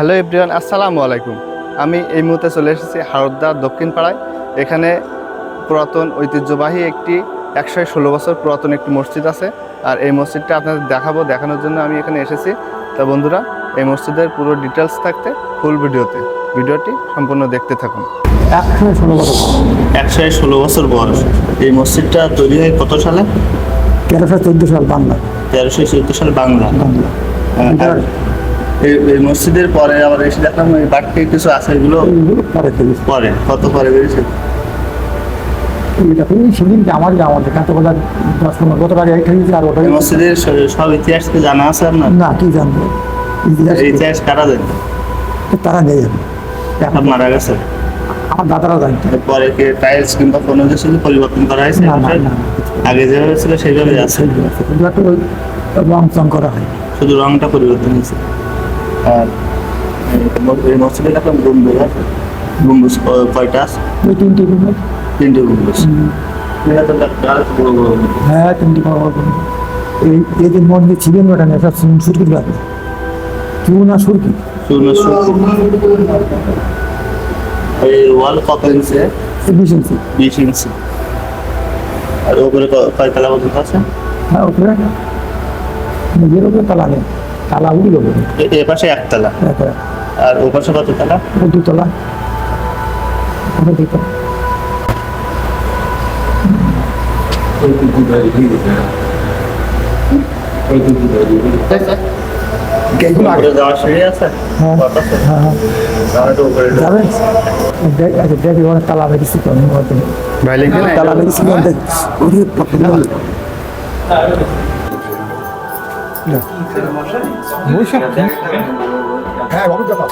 Hello everyone আসসালামু আলাইকুম। আমি এই মুহূর্তে চলে এসেছি হারদ্দা দক্ষিণ পাড়ায় এখানে পুরাতন ঐতিহ্যবাহী একটি একশো ষোলো বছর পুরাতন একটি মসজিদ আছে। আর এই মসজিদটা আপনাদের দেখাবো দেখানোর জন্য আমি এখানে এসেছি। তা বন্ধুরা এই মসজিদের পুরো ডিটেলস থাকতে ফুল ভিডিওতে। ভিডিওটি সম্পূর্ণ দেখতে থাকুন। একশো ষোলো বছর। একশো ষোলো বছর বয়স। এই মসজিদটা তৈরি হয় কত সালে? তেরোশো চোদ্দ সাল বাংলা। তেরোশো চৌদ্দ সালে বাংলা। হ্যাঁ, এই মসজিদের পরে আবার এসে দেখলাম ওই বাড়তি কিছু আছে এগুলো পরে পরে কত পরে বেরিয়েছে? এটা সেদিন আমার দশ পনেরো বছর আগে আর ওটা মসজিদের সব ইতিহাস কি জানা আছে আপনার? না কি জানব? ইতিহাস এই ইতিহাস কারা জানে? তারা নেই। এখন সব মারা গেছে? আমার দাদারা জানতো পরে কি টাইলস কিংবা কোনো কিছু পরিবর্তন করা হয়েছে? না না না। আগে যেভাবে ছিল সেইভাবে আছে। রং চং করা হয়। শুধু রংটা পরিবর্তন হয়েছে। আর এই এই মসজিদে দেখলাম গম্বুজ আছে। গম্বুজ ক- কয়টা আছে? ওই তিনটে গম্বুজ। গম্বুজ। হ্যাঁ তিনটি বড় বড় এই এই যে মন্দির ছিলেন সুরকির চুন সুরকি এই ওয়াল কত ইঞ্চি? বিশ ইঞ্চি। বিশ ইঞ্চি। আর ওপরে কয়তলা পর্যন্ত আছে? হ্যাঁ ওপরে নিজের ওপরে তালা নেই। তালা উড়ি ওপরে এ- পাশে একতলা আর ও পাশে কত তলা? দুতলা দুতলা সিঁড়ি আছে? হ্যাঁ। হ্যাঁ হ্যাঁ। আচ্ছা তালা মেরেছি তালা মেরেছি বাপরে বাপ। হ্যাঁ বাবু যাবা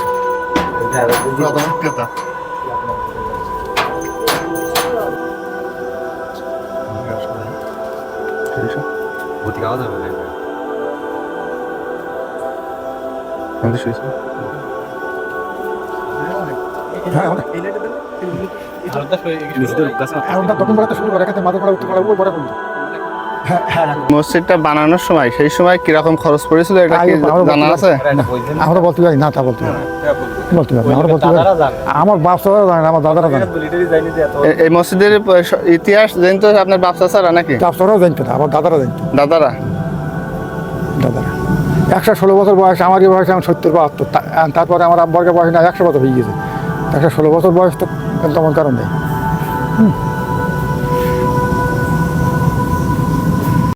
ভর্তি খাওয়া যাবে না হ্যাঁ তার দক্ষিণ পাড়াতে শুরু করে এখানে মাঝে পাড়া উত্তর পাড়া উপর হ্যাঁ হ্যাঁ মসজিদটা বানানোর সময় সেই সময় কীরকম খরচ পড়েছিল এটা কি জানা আছে? আমরা বলতে পারি না তা বলতে পারি। বলতে পারি আমরা বলতে পারি। আমার বাপ সবাই জানে আমার দাদারা জানে। এই মসজিদের ইতিহাস জানতো আপনার বাপ চাচারা নাকি? বাপ সবাই জানতো না আমার দাদারা জানতো। দাদারা? দাদারা। একশো ষোলো বছর বয়স আমারই বয়স এখন সত্তর বাহাত্তর তারপরে আমার আব্বারকে বয়স না একশো বছর হয়ে গেছে। একশো ষোলো বছর বয়স তো তেমন কারণ নেই।